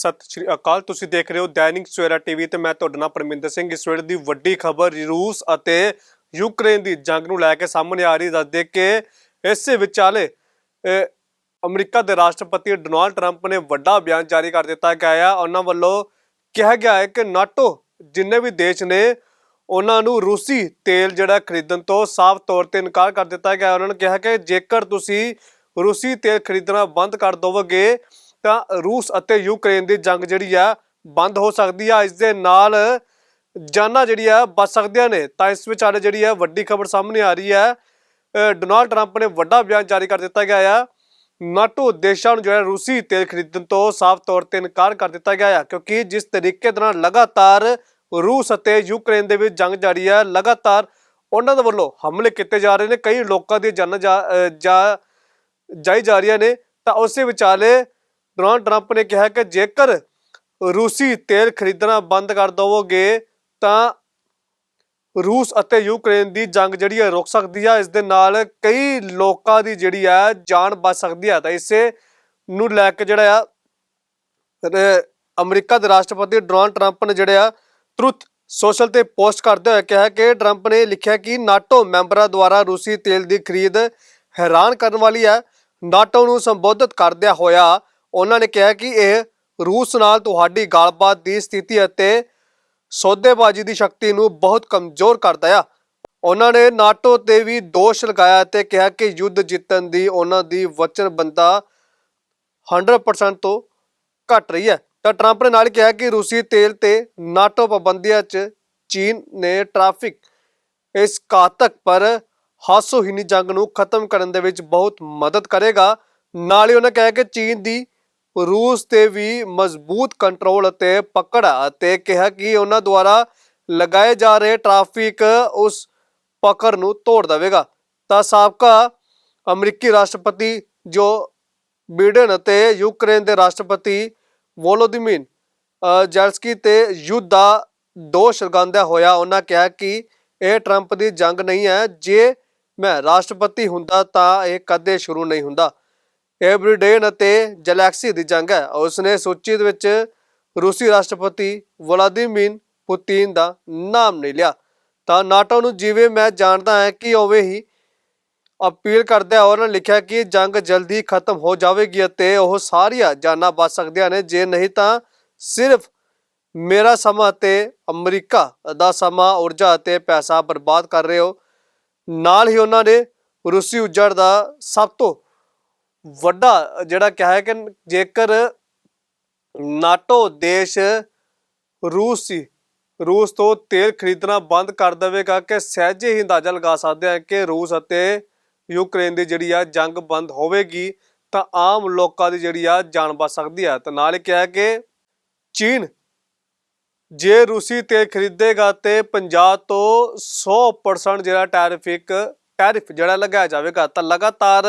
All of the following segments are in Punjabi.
ਸਤਿ ਸ਼੍ਰੀ ਅਕਾਲ। ਤੁਸੀਂ ਦੇਖ ਰਹੇ ਹੋ ਦੈਨਿਕ ਸਵੇਰਾ ਟੀਵੀ ਤੇ ਮੈਂ ਤੁਹਾਡਾ ਨਾਮ ਪਰਮਿੰਦਰ ਸਿੰਘ। ਇਸ ਵੇਲੇ ਦੀ ਵੱਡੀ ਖਬਰ ਰੂਸ ਅਤੇ ਯੂਕਰੇਨ ਦੀ ਜੰਗ ਨੂੰ ਲੈ ਕੇ ਸਾਹਮਣੇ ਆ ਰਹੀ ਦੱਸਦੇ ਕਿ ਇਸੇ ਵਿਚਾਲੇ ਅਹ, ਅਮਰੀਕਾ ਦੇ ਰਾਸ਼ਟਰਪਤੀ ਡੋਨਾਲਡ ਟਰੰਪ ਨੇ ਵੱਡਾ ਬਿਆਨ ਜਾਰੀ ਕਰ ਦਿੱਤਾ ਗਿਆ ਹੈ ਉਹਨਾਂ ਵੱਲੋਂ ਕਿਹਾ ਗਿਆ ਹੈ ਕਿ ਨਾਟੋ ਜਿੰਨੇ ਵੀ ਦੇਸ਼ ਨੇ ਉਹਨਾਂ ਨੂੰ ਰੂਸੀ ਤੇਲ ਜਿਹੜਾ ਖਰੀਦਣ ਤੋਂ ਸਾਫ਼ ਤੌਰ ਤੇ ਇਨਕਾਰ ਕਰ ਦਿੱਤਾ ਗਿਆ ਹੈ। ਉਹਨਾਂ ਨੇ ਕਿਹਾ ਕਿ ਜੇਕਰ ਤੁਸੀਂ ਰੂਸੀ ਤੇਲ ਖਰੀਦਣਾ ਬੰਦ ਕਰ ਦੋਵੋਗੇ ਤਾਂ ਰੂਸ ਅਤੇ ਯੂਕਰੇਨ ਦੀ ਜੰਗ ਜਿਹੜੀ ਆ ਬੰਦ ਹੋ ਸਕਦੀ ਆ, ਇਸ ਦੇ ਨਾਲ ਜਾਨਾਂ ਜਿਹੜੀ ਆ ਬਚ ਸਕਦੀਆਂ ਨੇ। ਤਾਂ ਇਸ ਵਿਚਾਲੇ ਜਿਹੜੀ ਆ ਵੱਡੀ ਖਬਰ ਸਾਹਮਣੇ ਆ ਰਹੀ ਹੈ ਡੋਨਾਲਡ ਟਰੰਪ ਨੇ ਵੱਡਾ ਬਿਆਨ ਜਾਰੀ ਕਰ ਦਿੱਤਾ ਗਿਆ ਆ। ਨਾਟੋ ਦੇਸ਼ਾਂ ਨੂੰ ਜਿਹੜਾ ਰੂਸੀ ਤੇਲ ਖਰੀਦਣ ਤੋਂ ਸਾਫ਼ ਤੌਰ ਤੇ ਇਨਕਾਰ ਕਰ ਦਿੱਤਾ ਗਿਆ ਹੈ ਕਿਉਂਕਿ ਜਿਸ ਤਰੀਕੇ ਦੇ ਨਾਲ ਲਗਾਤਾਰ ਰੂਸ ਅਤੇ ਯੂਕਰੇਨ ਦੇ ਵਿੱਚ ਜੰਗ ਜਾਰੀ ਹੈ ਲਗਾਤਾਰ ਉਹਨਾਂ ਦੇ ਵੱਲੋਂ ਹਮਲੇ ਕੀਤੇ ਜਾ ਰਹੇ ਨੇ। ਕਈ ਲੋਕਾਂ ਦੀ ਜਾਨਾਂ ਜਾ, ਜਾਈ ਜਾ ਰਹੀਆਂ ਨੇ। ਤਾਂ ਉਸੇ ਵਿਚਾਲੇ ਡੋਨਾਲਡ ਟਰੰਪ ਨੇ ਕਿਹਾ ਕਿ ਜੇਕਰ ਰੂਸੀ ਤੇਲ ਖਰੀਦਣਾ ਬੰਦ ਕਰ ਦਵੋਗੇ, ਤਾਂ ਰੂਸ ਅਤੇ ਯੂਕਰੇਨ ਦੀ ਜੰਗ ਜਿਹੜੀ ਹੈ ਰੁਕ ਸਕਦੀ ਹੈ ਇਸ ਦੇ ਨਾਲ ਕਈ ਲੋਕਾਂ ਦੀ ਜਿਹੜੀ ਹੈ ਜਾਨ ਬਚ ਸਕਦੀ ਹੈ ਤਾਂ ਇਸੇ ਨੂੰ ਲੈ ਕੇ ਜਿਹੜਾ ਆ ਅਮਰੀਕਾ ਦੇ ਰਾਸ਼ਟਰਪਤੀ ਡੋਨਾਲਡ ਟਰੰਪ ਨੇ ਜਿਹੜਾ ਟਰੁੱਥ ਸੋਸ਼ਲ ਤੇ ਪੋਸਟ ਕਰਦੇ ਹੋਏ ਕਿਹਾ ਕਿ ਟਰੰਪ ਨੇ ਲਿਖਿਆ ਕਿ ਨਾਟੋ ਮੈਂਬਰਾਂ ਦੁਆਰਾ ਰੂਸੀ ਤੇਲ ਦੀ ਖਰੀਦ ਹੈਰਾਨ ਕਰਨ ਵਾਲੀ ਹੈ। ਨਾਟੋ ਨੂੰ ਸੰਬੋਧਿਤ ਕਰਦਿਆਂ ਹੋਇਆ ਉਹਨਾਂ ਨੇ ਕਿਹਾ ਕਿ ਇਹ ਰੂਸ ਨਾਲ ਤੁਹਾਡੀ ਗੱਲਬਾਤ ਦੀ ਸਥਿਤੀ ਅਤੇ ਸੌਦੇਬਾਜ਼ੀ ਦੀ ਸ਼ਕਤੀ ਨੂੰ ਬਹੁਤ ਕਮਜ਼ੋਰ ਕਰਦਾ ਆ। ਉਹਨਾਂ ਨੇ ਨਾਟੋ ਤੇ ਵੀ ਦੋਸ਼ ਲਗਾਇਆ ਤੇ ਕਿਹਾ ਕਿ ਯੁੱਧ ਜਿੱਤਣ ਦੀ ਉਹਨਾਂ ਦੀ ਵਚਨਬੰਧਤਾ 100% ਤੋਂ ਘਟ ਰਹੀ ਹੈ। ਤਾਂ ਟਰੰਪ ਨੇ ਨਾਲ ਕਿਹਾ ਕਿ ਰੂਸੀ ਤੇਲ ਤੇ ਨਾਟੋ ਪਾਬੰਦੀਆਂ 'ਚ ਚੀਨ ਨੇ ਟ੍ਰੈਫਿਕ ਇਸ ਘਾਤਕ ਪਰ ਹਾਸੋਹੀਣੀ ਜੰਗ ਨੂੰ ਖਤਮ ਕਰਨ ਦੇ ਵਿੱਚ ਬਹੁਤ ਮਦਦ ਕਰੇਗਾ। ਨਾਲ ਹੀ ਉਹਨਾਂ ਕਿਹਾ ਕਿ ਚੀਨ ਦੀ ਰੂਸ ਤੇ ਵੀ ਮਜ਼ਬੂਤ ਕੰਟਰੋਲ ਅਤੇ ਪਕੜ ਅਤੇ ਕਿਹਾ ਕਿ ਉਹਨਾਂ ਦੁਆਰਾ ਲਗਾਏ ਜਾ ਰਹੇ ਟ੍ਰੈਫਿਕ ਉਸ ਪਕੜ ਨੂੰ ਤੋੜ ਦੇਵੇਗਾ। ਤਾਂ ਸਾਬਕਾ ਅਮਰੀਕੀ ਰਾਸ਼ਟਰਪਤੀ ਜੋ ਬੀਡਨ ਅਤੇ ਯੂਕਰੇਨ ਦੇ ਰਾਸ਼ਟਰਪਤੀ ਵੋਲੋਦੀਮੀਰ ਜ਼ੈਲਸਕੀ ਤੇ ਯੁੱਧ ਦਾ ਦੋਸ਼ ਲਗਾਉਂਦਿਆਂ ਹੋਇਆ ਉਹਨਾਂ ਕਿਹਾ ਕਿ ਇਹ ਟਰੰਪ ਦੀ ਜੰਗ ਨਹੀਂ ਹੈ। ਜੇ ਮੈਂ ਰਾਸ਼ਟਰਪਤੀ ਹੁੰਦਾ ਤਾਂ ਇਹ ਕਦੇ ਸ਼ੁਰੂ ਨਹੀਂ ਹੁੰਦਾ। ਇਹ ਅਤੇ ਜਲੈਕਸੀ ਦੀ ਜੰਗ ਹੈ। ਉਸਨੇ ਸੂਚੀ ਦੇ ਵਿੱਚ ਰੂਸੀ ਰਾਸ਼ਟਰਪਤੀ ਵਲਾਦੀਮੀਰ ਪੁਤਿਨ ਦਾ ਨਾਮ ਨਹੀਂ ਲਿਆ। ਤਾਂ ਨਾਟੋ ਨੂੰ ਜਿਵੇਂ ਮੈਂ ਜਾਣਦਾ ਹਾਂ ਕਿ ਉਵੇਂ ਹੀ ਅਪੀਲ ਕਰਦਿਆਂ ਉਹਨਾਂ ਨੇ ਲਿਖਿਆ ਕਿ ਜੰਗ ਜਲਦੀ ਖਤਮ ਹੋ ਜਾਵੇਗੀ ਅਤੇ ਉਹ ਸਾਰੀਆਂ ਜਾਨਾਂ ਬਚ ਸਕਦੀਆਂ ਨੇ। ਜੇ ਨਹੀਂ ਤਾਂ ਸਿਰਫ ਮੇਰਾ ਸਮਾਂ ਤੇ ਅਮਰੀਕਾ ਦਾ ਸਮਾਂ, ਊਰਜਾ ਅਤੇ ਪੈਸਾ ਬਰਬਾਦ ਕਰ ਰਹੇ ਹੋ। ਨਾਲ ਹੀ ਉਹਨਾਂ ਨੇ ਰੂਸੀ ਉਜੜ ਦਾ ਸਭ ਤੋਂ ਵੱਡਾ ਜਿਹੜਾ ਕਿਹਾ ਹੈ ਕਿ ਜੇਕਰ ਨਾਟੋ ਦੇਸ਼ ਰੂਸ ਸੀ, ਰੂਸ ਤੋਂ ਤੇਲ ਖਰੀਦਣਾ ਬੰਦ ਕਰ ਦੇਵੇਗਾ ਕਿ ਸਹਿਜੇ ਹੀ ਅੰਦਾਜ਼ਾ ਲਗਾ ਸਕਦੇ ਹਾਂ ਕਿ ਰੂਸ ਅਤੇ ਯੂਕਰੇਨ ਦੀ ਜਿਹੜੀ ਆ ਜੰਗ ਬੰਦ ਹੋਵੇਗੀ, ਤਾਂ ਆਮ ਲੋਕਾਂ ਦੀ ਜਿਹੜੀ ਆ ਜਾਨ ਬਚ ਸਕਦੀ ਹੈ। ਤੇ ਨਾਲ ਹੀ ਕਿਹਾ ਕਿ ਚੀਨ ਜੇ ਰੂਸੀ ਤੇਲ ਖਰੀਦੇਗਾ ਤੇ ਪੰਜਾਬ ਤੋਂ 100% ਜਿਹੜਾ ਟੈਰਿਫਿਕ, ਟੈਰਿਫ ਜਿਹੜਾ ਲਗਾਇਆ ਜਾਵੇਗਾ, ਤਾਂ ਲਗਾਤਾਰ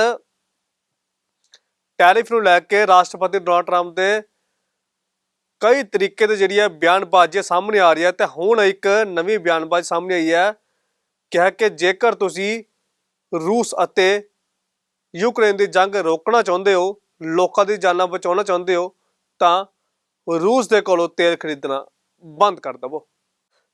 ਟੈਰਿਫ ਨੂੰ ਲੈ ਕੇ ਰਾਸ਼ਟਰਪਤੀ ਡੋਨਾਲਡ ਟਰੰਪ ਦੇ ਕਈ ਤਰੀਕੇ ਦੇ ਜਿਹੜੀ ਹੈ ਬਿਆਨਬਾਜ਼ੀ ਸਾਹਮਣੇ ਆ ਰਹੀ ਹੈ ਤੇ ਹੁਣ ਇੱਕ ਨਵੀਂ ਬਿਆਨਬਾਜ਼ੀ ਸਾਹਮਣੇ ਆਈ ਹੈ। ਕਿਹਾ ਕਿ ਜੇਕਰ ਤੁਸੀਂ ਰੂਸ ਅਤੇ ਯੂਕਰੇਨ ਦੀ ਜੰਗ ਰੋਕਣਾ ਚਾਹੁੰਦੇ ਹੋ, ਲੋਕਾਂ ਦੀ ਜਾਨਾਂ ਬਚਾਉਣਾ ਚਾਹੁੰਦੇ ਹੋ, ਤਾਂ ਰੂਸ ਦੇ ਕੋਲੋਂ ਤੇਲ ਖਰੀਦਣਾ ਬੰਦ ਕਰ ਦਵੋ।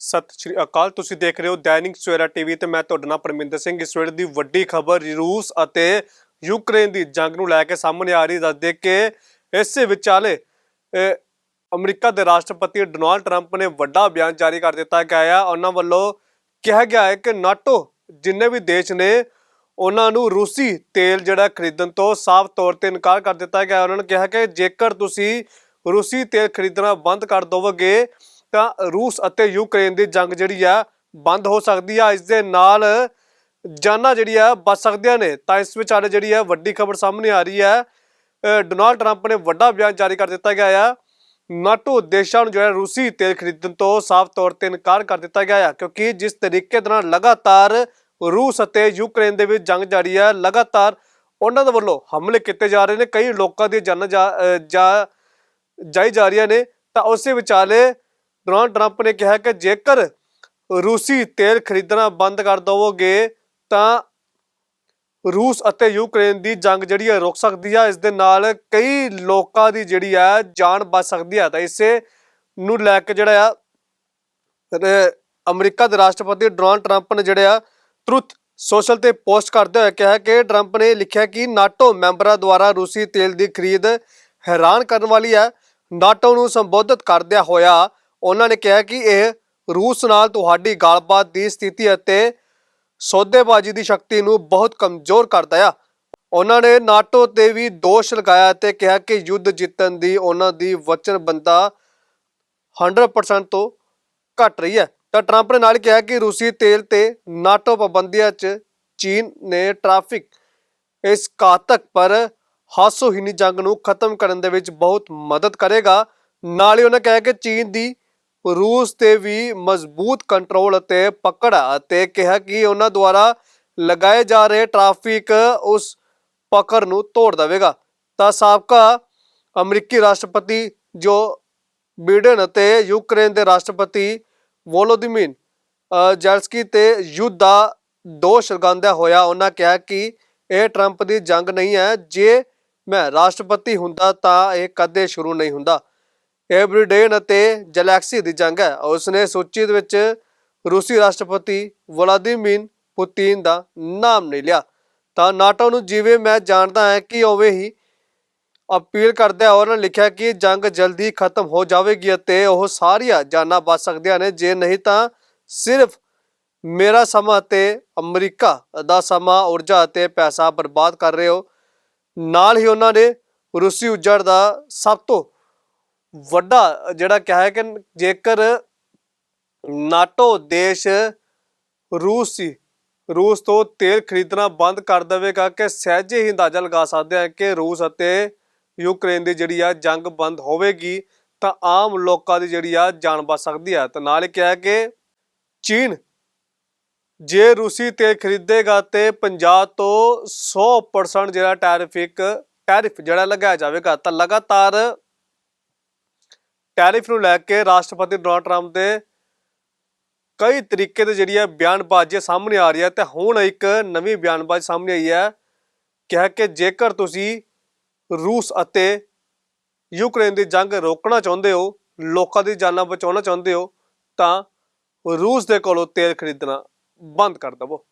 ਸਤਿ ਸ਼੍ਰੀ ਅਕਾਲ, ਤੁਸੀਂ ਦੇਖ ਰਹੇ ਹੋ ਦੈਨਿਕ ਸਵੇਰਾ ਟੀਵੀ ਤੇ ਮੈਂ ਤੁਹਾਡਾ ਨਾਮ ਪਰਮਿੰਦਰ ਸਿੰਘ। ਇਸ ਵੇਲੇ ਦੀ ਵੱਡੀ ਖਬਰ ਰੂਸ ਅਤੇ ਯੂਕਰੇਨ ਦੀ ਜੰਗ ਨੂੰ ਲੈ ਕੇ ਸਾਹਮਣੇ ਆ ਰਹੀ, ਦੱਸਦੇ ਕਿ ਇਸ ਵਿਚਾਲੇ ਅਮਰੀਕਾ ਦੇ ਰਾਸ਼ਟਰਪਤੀ ਡੋਨਾਲਡ ਟਰੰਪ ਨੇ ਵੱਡਾ ਬਿਆਨ ਜਾਰੀ ਕਰ ਦਿੱਤਾ ਗਿਆ ਹੈ ਉਹਨਾਂ ਵੱਲੋਂ ਕਿਹਾ ਗਿਆ ਹੈ ਕਿ ਨਾਟੋ ਜਿੰਨੇ ਵੀ ਦੇਸ਼ ਨੇ, ਉਹਨਾਂ ਨੂੰ ਰੂਸੀ ਤੇਲ ਜਿਹੜਾ ਖਰੀਦਣ ਤੋਂ ਸਾਫ਼ ਤੌਰ ਤੇ ਇਨਕਾਰ ਕਰ ਦਿੱਤਾ ਗਿਆ। ਉਹਨਾਂ ਨੇ ਕਿਹਾ ਕਿ ਜੇਕਰ ਤੁਸੀਂ ਰੂਸੀ ਤੇਲ ਖਰੀਦਣਾ ਬੰਦ ਕਰ ਦੋਵੋਗੇ, ਤਾਂ ਰੂਸ ਅਤੇ ਯੂਕਰੇਨ ਦੀ ਜੰਗ ਜਿਹੜੀ ਆ ਬੰਦ ਹੋ ਸਕਦੀ ਆ। ਇਸ ਦੇ ਨਾਲ ਜਾਨਾਂ ਜਿਹੜੀ ਆ, ਬਚ ਸਕਦੀਆਂ ਨੇ। ਤਾਂ ਇਸ ਵਿਚਾਲੇ ਜਿਹੜੀ ਆ, ਵੱਡੀ ਖਬਰ ਸਾਹਮਣੇ ਆ ਰਹੀ ਹੈ ਡੋਨਾਲਡ ਟਰੰਪ ਨੇ ਵੱਡਾ ਬਿਆਨ ਜਾਰੀ ਕਰ ਦਿੱਤਾ ਗਿਆ ਆ। ਨਾਟੋ ਦੇਸ਼ਾਂ ਨੂੰ ਜਿਹੜਾ ਰੂਸੀ ਤੇਲ ਖਰੀਦਣ ਤੋਂ ਸਾਫ਼ ਤੌਰ ਤੇ ਇਨਕਾਰ ਕਰ ਦਿੱਤਾ ਗਿਆ ਆ, ਕਿਉਂਕਿ ਜਿਸ ਤਰੀਕੇ ਦੇ ਨਾਲ ਲਗਾਤਾਰ ਰੂਸ ਅਤੇ ਯੂਕਰੇਨ ਦੇ ਵਿੱਚ ਜੰਗ ਜਾਰੀ ਹੈ ਲਗਾਤਾਰ ਉਹਨਾਂ ਦੇ ਵੱਲੋਂ ਹਮਲੇ ਕੀਤੇ ਜਾ ਰਹੇ ਨੇ। ਕਈ ਲੋਕਾਂ ਦੀ ਜਾਨਾਂ ਜਾ ਜਾ, ਜਾਈ ਜਾ ਰਹੀਆਂ ਨੇ। ਤਾਂ ਉਸੇ ਵਿਚਾਲੇ ਡੋਨਾਲਡ ਟਰੰਪ ਨੇ ਕਿਹਾ ਕਿ ਜੇਕਰ ਰੂਸੀ ਤੇਲ ਖਰੀਦਣਾ ਬੰਦ ਕਰ ਦਵੋਗੇ ਤਾਂ ਰੂਸ ਅਤੇ ਯੂਕਰੇਨ ਦੀ ਜੰਗ ਜਿਹੜੀ ਹੈ ਰੁਕ ਸਕਦੀ ਹੈ ਇਸ ਦੇ ਨਾਲ ਕਈ ਲੋਕਾਂ ਦੀ ਜਿਹੜੀ ਹੈ ਜਾਨ ਬਚ ਸਕਦੀ ਆ ਤਾਂ ਇਸੇ ਨੂੰ ਲੈ ਕੇ ਜਿਹੜਾ ਆ ਅਮਰੀਕਾ ਦੇ ਰਾਸ਼ਟਰਪਤੀ ਡੋਨਾਲਡ ਟਰੰਪ ਨੇ ਜਿਹੜਾ ਟਰੁੱਥ ਸੋਸ਼ਲ ਤੇ ਪੋਸਟ ਕਰਦੇ ਹੋਏ ਕਿਹਾ ਕਿ ਟਰੰਪ ਨੇ ਲਿਖਿਆ ਕਿ ਨਾਟੋ ਮੈਂਬਰਾਂ ਦੁਆਰਾ ਰੂਸੀ ਤੇਲ ਦੀ ਖਰੀਦ ਹੈਰਾਨ ਕਰਨ ਵਾਲੀ ਹੈ। ਨਾਟੋ ਨੂੰ ਸੰਬੋਧਿਤ ਕਰਦਿਆਂ ਹੋਇਆ ਉਹਨਾਂ ਨੇ ਕਿਹਾ ਕਿ ਇਹ ਰੂਸ ਨਾਲ ਤੁਹਾਡੀ ਗੱਲਬਾਤ ਦੀ ਸਥਿਤੀ ਅਤੇ ਸੌਦੇਬਾਜ਼ੀ ਦੀ ਸ਼ਕਤੀ ਨੂੰ ਬਹੁਤ ਕਮਜ਼ੋਰ ਕਰਦਾ ਆ। ਉਹਨਾਂ ਨੇ ਨਾਟੋ ਤੇ ਵੀ ਦੋਸ਼ ਲਗਾਇਆ ਤੇ ਕਿਹਾ ਕਿ ਯੁੱਧ ਜਿੱਤਣ ਦੀ ਉਹਨਾਂ ਦੀ ਵਚਨਬੰਧਤਾ 100% ਤੋਂ ਘਟ ਰਹੀ ਹੈ। ਤਾਂ ਟਰੰਪ ਨੇ ਨਾਲ ਕਿਹਾ ਕਿ ਰੂਸੀ ਤੇਲ ਤੇ ਨਾਟੋ ਪਾਬੰਦੀਆਂ 'ਚ ਚੀਨ ਨੇ ਟ੍ਰੈਫਿਕ ਇਸ ਘਾਤਕ ਪਰ ਹਾਸੋਹੀਣੀ ਜੰਗ ਨੂੰ ਖਤਮ ਕਰਨ ਦੇ ਵਿੱਚ ਬਹੁਤ ਮਦਦ ਕਰੇਗਾ। ਨਾਲ ਹੀ ਉਹਨਾਂ ਕਿਹਾ ਕਿ ਚੀਨ ਦੀ ਰੂਸ ਤੇ ਵੀ ਮਜ਼ਬੂਤ ਕੰਟਰੋਲ ਅਤੇ ਪਕੜ ਅਤੇ ਕਿਹਾ ਕਿ ਉਹਨਾਂ ਦੁਆਰਾ ਲਗਾਏ ਜਾ ਰਹੇ ਟ੍ਰੈਫਿਕ ਉਸ ਪਕੜ ਨੂੰ ਤੋੜ ਦੇਵੇਗਾ। ਤਾਂ ਸਾਬਕਾ ਅਮਰੀਕੀ ਰਾਸ਼ਟਰਪਤੀ ਜੋ ਬੀਡਨ ਅਤੇ ਯੂਕਰੇਨ ਦੇ ਰਾਸ਼ਟਰਪਤੀ ਵੋਲੋਦੀਮੀਰ ਅ, ਜ਼ੈਲਸਕੀ ਤੇ ਯੁੱਧ ਦਾ ਦੋਸ਼ ਲਗਾਉਂਦਿਆਂ ਹੋਇਆ ਉਹਨਾਂ ਕਿਹਾ ਕਿ ਇਹ ਟਰੰਪ ਦੀ ਜੰਗ ਨਹੀਂ ਹੈ। ਜੇ ਮੈਂ ਰਾਸ਼ਟਰਪਤੀ ਹੁੰਦਾ ਤਾਂ ਇਹ ਕਦੇ ਸ਼ੁਰੂ ਨਹੀਂ ਹੁੰਦਾ। ਐਬਰੀਡੇਨ ਅਤੇ ਜਲੈਕਸੀ ਦੀ ਜੰਗ ਹੈ। ਉਸਨੇ ਸੂਚੀ ਦੇ ਵਿੱਚ ਰੂਸੀ ਰਾਸ਼ਟਰਪਤੀ ਵਲਾਦੀਮੀਰ ਪੁਤਿਨ ਦਾ ਨਾਮ ਨਹੀਂ ਲਿਆ। ਤਾਂ ਨਾਟੋ ਨੂੰ ਜਿਵੇਂ ਮੈਂ ਜਾਣਦਾ ਹਾਂ ਕਿ ਉਵੇਂ ਹੀ ਅਪੀਲ ਕਰਦਿਆਂ ਉਹਨਾਂ ਨੇ ਲਿਖਿਆ ਕਿ ਜੰਗ ਜਲਦੀ ਖਤਮ ਹੋ ਜਾਵੇਗੀ ਅਤੇ ਉਹ ਸਾਰੀਆਂ ਜਾਨਾਂ ਬਚ ਸਕਦੀਆਂ ਨੇ। ਜੇ ਨਹੀਂ ਤਾਂ ਸਿਰਫ ਮੇਰਾ ਸਮਾਂ ਅਤੇ ਅਮਰੀਕਾ ਦਾ ਸਮਾਂ, ਊਰਜਾ ਅਤੇ ਪੈਸਾ ਬਰਬਾਦ ਕਰ ਰਹੇ ਹੋ। ਨਾਲ ਹੀ ਉਹਨਾਂ ਨੇ ਰੂਸੀ ਉੱਜੜ ਦਾ ਸਭ ਤੋਂ ਵੱਡਾ, ਜਿਹੜਾ ਕਿਹਾ ਹੈ ਕਿ ਜੇਕਰ ਨਾਟੋ ਦੇਸ਼ ਰੂਸ ਰੂਸ ਤੋਂ ਤੇਲ ਖਰੀਦਣਾ ਬੰਦ ਕਰ ਦੇਵੇਗਾ ਕਿ ਸਹਿਜੇ ਹੀ ਅੰਦਾਜ਼ਾ ਲਗਾ ਸਕਦੇ ਹਾਂ ਕਿ ਰੂਸ ਅਤੇ ਯੂਕਰੇਨ ਦੀ ਜਿਹੜੀ ਆ ਜੰਗ ਬੰਦ ਹੋਵੇਗੀ, ਤਾਂ ਆਮ ਲੋਕਾਂ ਦੀ ਜਿਹੜੀ ਆ ਜਾਨ ਬਚ ਸਕਦੀ ਹੈ। ਤੇ ਨਾਲ ਹੀ ਕਿਹਾ ਕਿ ਚੀਨ ਜੇ ਰੂਸੀ ਤੇਲ ਖਰੀਦੇਗਾ ਤੇ ਪੰਜਾਬ ਤੋਂ 100% ਜਿਹੜਾ ਟੈਰਿਫਿਕ, ਟੈਰਿਫ ਜਿਹੜਾ ਲਗਾਇਆ ਜਾਵੇਗਾ, ਤਾਂ ਲਗਾਤਾਰ ਟੈਰਿਫ ਨੂੰ ਲੈ ਕੇ ਰਾਸ਼ਟਰਪਤੀ ਡੋਨਾਲਡ ਟਰੰਪ ਦੇ ਕਈ ਤਰੀਕੇ ਦੇ ਜਿਹੜੀ ਹੈ ਬਿਆਨਬਾਜ਼ੀ ਸਾਹਮਣੇ ਆ ਰਹੀ ਹੈ ਤੇ ਹੁਣ ਇੱਕ ਨਵੀਂ ਬਿਆਨਬਾਜ਼ੀ ਸਾਹਮਣੇ ਆਈ ਹੈ, ਕਿਹਾ ਕਿ ਜੇਕਰ ਤੁਸੀਂ ਰੂਸ ਅਤੇ ਯੂਕਰੇਨ ਦੀ ਜੰਗ ਰੋਕਣਾ ਚਾਹੁੰਦੇ ਹੋ, ਲੋਕਾਂ ਦੀ ਜਾਨਾਂ ਬਚਾਉਣਾ ਚਾਹੁੰਦੇ ਹੋ, ਤਾਂ ਰੂਸ ਦੇ ਕੋਲੋਂ ਤੇਲ ਖਰੀਦਣਾ ਬੰਦ ਕਰ ਦਵੋ।